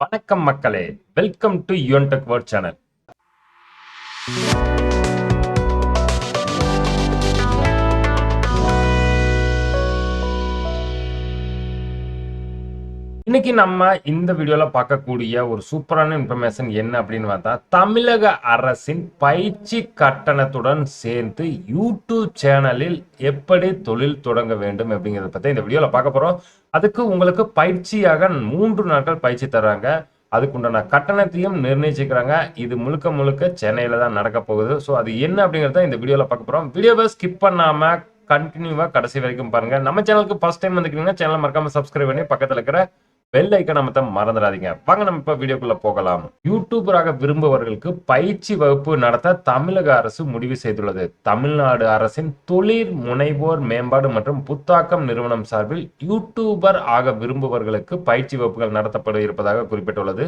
வணக்கம் மக்களே. Welcome to Yuvan tech word channel இன்னைக்கு நம்ம இந்த வீடியோவில் பார்க்கக்கூடிய ஒரு சூப்பரான இன்ஃபர்மேஷன் என்ன அப்படின்னு பார்த்தா தமிழக அரசின் பயிற்சி கட்டணத்துடன் சேர்த்து யூடியூப் சேனலில் எப்படி தொழில் தொடங்க வேண்டும் அப்படிங்கிறத பற்றி இந்த வீடியோவில் பார்க்க போகிறோம் அதுக்கு உங்களுக்கு பயிற்சியாக மூன்று நாட்கள் பயிற்சி தர்றாங்க. அதுக்குண்டான கட்டணத்தையும் நிர்ணயிச்சுக்கிறாங்க. இது முழுக்க முழுக்க சென்னையில் தான் நடக்க போகுது. ஸோ அது என்ன அப்படிங்கிறத இந்த வீடியோவில் பார்க்க போகிறோம் வீடியோவை ஸ்கிப் பண்ணாமல் கண்டினியூவா கடைசி வரைக்கும் பாருங்க. நம்ம சேனலுக்கு ஃபர்ஸ்ட் டைம் வந்துக்கிறீங்கன்னா சேனல் மறக்காம சப்ஸ்கிரைப் பண்ணி பக்கத்தில் இருக்கிற பெல் ஐக்கன் அமைத்த மறந்துடாதீங்க. வாங்க நம்ம இப்போ வீடியோக்குள்ள போகலாம். யூடியூபராக விரும்புபவர்களுக்கு பயிற்சி வகுப்பு நடத்த தமிழக அரசு முடிவு செய்துள்ளது. தமிழ்நாடு அரசின் தொழில் முனைவோர் மேம்பாடு மற்றும் புத்தாக்கம் நிறுவனம் சார்பில் யூடியூபர் ஆக விரும்புபவர்களுக்கு பயிற்சி வகுப்புகள் நடத்தப்பட இருப்பதாக குறிப்பிட்டுள்ளது.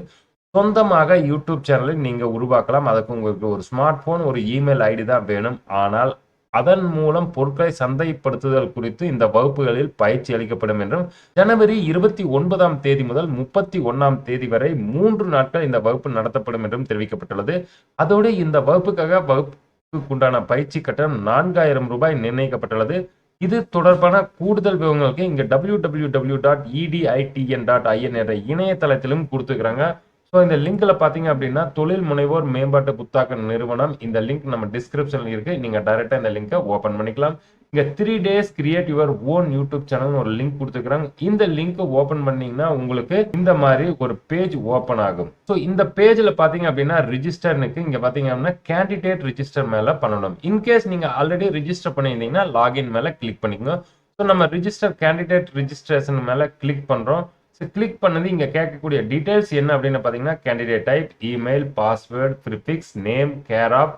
சொந்தமாக யூடியூப் சேனலை நீங்க உருவாக்கலாம். அதுக்கு உங்களுக்கு ஒரு ஸ்மார்ட் போன் ஒரு இமெயில் ஐடி தான் வேணும். ஆனால் அதன் மூலம் பொருட்களை சந்தைப்படுத்துதல் குறித்து இந்த வகுப்புகளில் பயிற்சி அளிக்கப்படும் என்றும் ஜனவரி இருபத்தி ஒன்பதாம் தேதி முதல் முப்பத்தி ஒன்னாம் தேதி வரை மூன்று நாட்கள் இந்த வகுப்பு நடத்தப்படும் என்றும் தெரிவிக்கப்பட்டுள்ளது. அதோடு இந்த வகுப்புக்காக வகுப்புக்குண்டான பயிற்சி கட்டணம் நான்காயிரம் ரூபாய் நிர்ணயிக்கப்பட்டுள்ளது. இது தொடர்பான கூடுதல் விவரங்களுக்கு இங்கே W W W dot EDITN dot IN என்ற இணையதளத்திலும் கொடுத்துக்கிறாங்க ஸோ இந்த லிங்க்ல பாத்தீங்க அப்படின்னா தொழில் முனைவோர் மேம்பாட்டு புத்தாக்க நிறுவனம் இந்த லிங்க் நம்ம டிஸ்கிரிப்ஷன்ல இருக்கு. நீங்க டைரக்டா இந்த லிங்கை ஓபன் பண்ணிக்கலாம். இங்க three days create your own YouTube channel ஒரு லிங்க் கொடுத்துக்கிறாங்க இந்த லிங்க் ஓபன் பண்ணீங்கன்னா உங்களுக்கு இந்த மாதிரி ஒரு பேஜ் ஓபன் ஆகும். ஸோ இந்த பேஜ்ல பாத்தீங்க அப்படின்னா ரிஜிஸ்டர்னுக்கு இங்க பாத்தீங்க அப்படின்னா கேண்டிடேட் ரிஜிஸ்டர் மேல பண்ணணும். இன்கேஸ் நீங்க ஆல்ரெடி ரிஜிஸ்டர் பண்ணியிருந்தீங்கன்னா லாகின் மேல கிளிக் பண்ணிக்கோங்க. ஸோ நம்ம ரிஜிஸ்டர் கேண்டிடேட் ரிஜிஸ்ட்ரேஷன் மேல கிளிக் பண்றோம். ஸோ கிளிக் பண்ணது இங்கே கேட்கக்கூடிய டீட்டெயில்ஸ் என்ன அப்படின்னு பார்த்தீங்கன்னா candidate type email password prefix name care of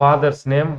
father's name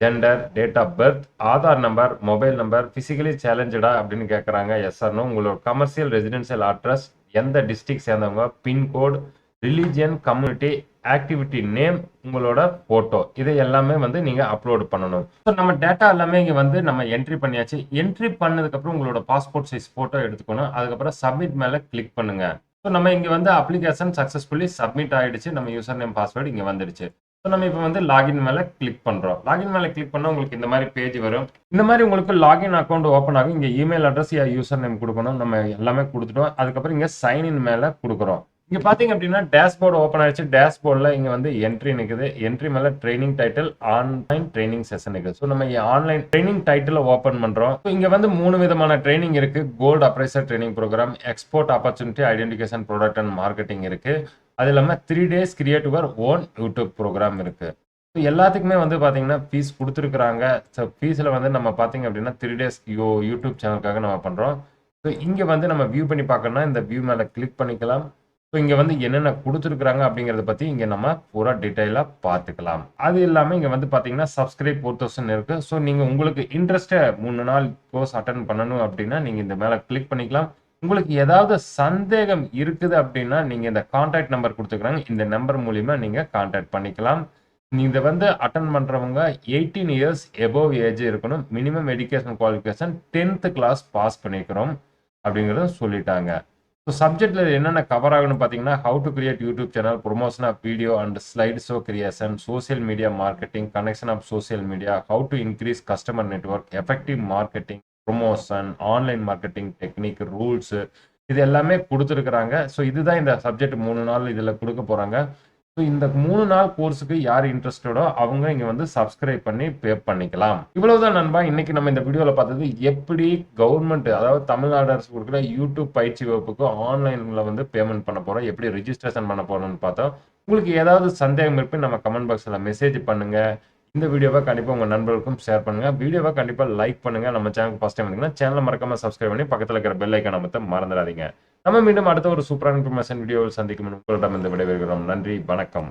gender date of birth Aadhaar number mobile number physically சேலஞ்சடா அப்படின்னு கேட்குறாங்க எஸ்ஆர்னோ உங்களோட கமர்ஷியல் ரெசிடென்ஷியல் அட்ரஸ் எந்த டிஸ்ட்ரிக்ட் சேர்ந்தவங்க pincode religion community activity name உங்களோட ஃபோட்டோ இது எல்லாமே வந்து நீங்கள் அப்லோடு பண்ணணும். ஸோ நம்ம டேட்டா எல்லாமே இங்கே வந்து நம்ம என்ட்ரி பண்ணியாச்சு. என்ட்ரி பண்ணதுக்கப்புறம் உங்களோட பாஸ்போர்ட் சைஸ் ஃபோட்டோ எடுத்துக்கணும். அதுக்கப்புறம் சப்மிட் மேலே கிளிக் பண்ணுங்கள் ஸோ நம்ம இங்கே வந்து அப்ளிகேஷன் சக்ஸஸ்ஃபுல்லி சப்மிட் ஆகிடுச்சு நம்ம யூசர் நேம் பாஸ்வேர்டு இங்கே வந்துடுச்சு. ஸோ நம்ம இப்போ வந்து லாகின் மேலே கிளிக் பண்ணுறோம் லாகின் மேலே கிளிக் பண்ணால் உங்களுக்கு இந்த மாதிரி பேஜ் வரும். இந்த மாதிரி உங்களுக்கு லாகின் அக்கௌண்ட் ஓப்பன் ஆகும். இங்கே இமெயில் அட்ரஸ் யூசர் நேம் கொடுக்கணும். நம்ம எல்லாமே கொடுத்துட்டோம். அதுக்கப்புறம் இங்கே சைன்இன் மேலே கொடுக்குறோம். இங்க பாத்தீங்க அப்படின்னா டேஷ்போர்டு ஓப்பன் ஆயிடுச்சு. டேஷ்போர்டில் இங்க வந்து என்ட்ரி நிற்குது என்ட்ரி மேல training title online training session இருக்குது ஸோ நம்ம ஆன்லைன் ட்ரைனிங் டைட்டில் ஓப்பன் பண்றோம். இங்க வந்து மூணு விதமான ட்ரைனிங் இருக்கு. Gold appraiser training program export opportunity identification product and marketing இருக்கு. அது இல்லாம three days create your own YouTube program இருக்கு. ஸோ எல்லாத்துக்குமே வந்து பாத்தீங்கன்னா ஃபீஸ் கொடுத்துருக்குறாங்க. ஸோ ஃபீஸில் வந்து நம்ம பார்த்தீங்க அப்படின்னா த்ரீ டேஸ் யோ யூடியூப் சேனலுக்காக நம்ம பண்ணுறோம் ஸோ இங்கே வந்து நம்ம வியூ பண்ணி பார்க்கணும்னா இந்த வியூ மேலே கிளிக் பண்ணிக்கலாம். ஸோ இங்கே வந்து என்னென்ன கொடுத்துருக்குறாங்க அப்படிங்கிறத பற்றி இங்கே நம்ம பூரா டீட்டெயிலாக பார்த்துக்கலாம். அது இல்லாமல் இங்கே வந்து பார்த்தீங்கன்னா சப்ஸ்கிரைப் ஃபோர் தௌசண்ட் இருக்குது ஸோ நீங்கள் உங்களுக்கு இன்ட்ரெஸ்ட்டை மூணு நாள் கோர்ஸ் அட்டன் பண்ணணும் அப்படின்னா நீங்கள் இந்த மேலே கிளிக் பண்ணிக்கலாம். உங்களுக்கு ஏதாவது சந்தேகம் இருக்குது அப்படின்னா நீங்கள் இந்த கான்டாக்ட் நம்பர் கொடுத்துக்கிறாங்க. இந்த நம்பர் மூலிமா நீங்கள் கான்டாக்ட் பண்ணிக்கலாம். இதை வந்து அட்டன் பண்ணுறவங்க எயிட்டீன் இயர்ஸ் எபோவ் ஏஜ் இருக்கணும். Minimum education qualification tenth class pass பண்ணிக்கிறோம் அப்படிங்கிறத சொல்லிட்டாங்க. ஸோ சப்ஜெக்டில் என்னென்ன கவர் ஆகணும்னு பார்த்தீங்கன்னா how to create YouTube channel promotion of video and slide show creation social media marketing connection of social media how to increase customer network effective marketing promotion online marketing technique rules இது எல்லாமே கொடுத்துருக்குறாங்க. So இதுதான் இந்த subject மூணு நாள் இதில் கொடுக்க போகிறாங்க இந்த மூணு நாள் கோர்ஸுக்கு யார் இன்ட்ரெஸ்டடோ அவங்க இங்கே வந்து சப்ஸ்கிரைப் பண்ணி பே பண்ணிக்கலாம். இவ்வளவுதான் நண்பா. இன்னைக்கு நம்ம இந்த வீடியோவில் பார்த்தது எப்படி கவர்மெண்ட் அதாவது தமிழ்நாடு அரசு கொடுக்குற யூடியூப் பயிற்சி வகுப்புக்கு ஆன்லைனில் வந்து பேமெண்ட் பண்ண போகிறோம் எப்படி ரிஜிஸ்ட்ரேஷன் பண்ண போகிறோம்னு பார்த்தோம். உங்களுக்கு ஏதாவது சந்தேகம் இருப்பு நம்ம கமெண்ட் பாக்ஸில் மெசேஜ் பண்ணுங்கள் இந்த வீடியோவை கண்டிப்பாக உங்கள் நண்பர்களுக்கும் ஷேர் பண்ணுங்கள் வீடியோவை கண்டிப்பாக லைக் பண்ணுங்கள் நம்ம சேனல் ஃபஸ்ட் டைம் வந்தீங்கன்னா சேனலை மறக்காமல் சப்ஸ்கிரைப் பண்ணி பக்கத்தில் இருக்கிற பெல் ஐக்கான மட்டும் மறந்துடாதீங்க. நம்ம மீண்டும் அடுத்த ஒரு சூப்பரான இன்ஃபர்மேஷன் வீடியோவில் சந்திக்கும் உங்களிடம் இந்த விடைபெறுகிறோம். நன்றி வணக்கம்.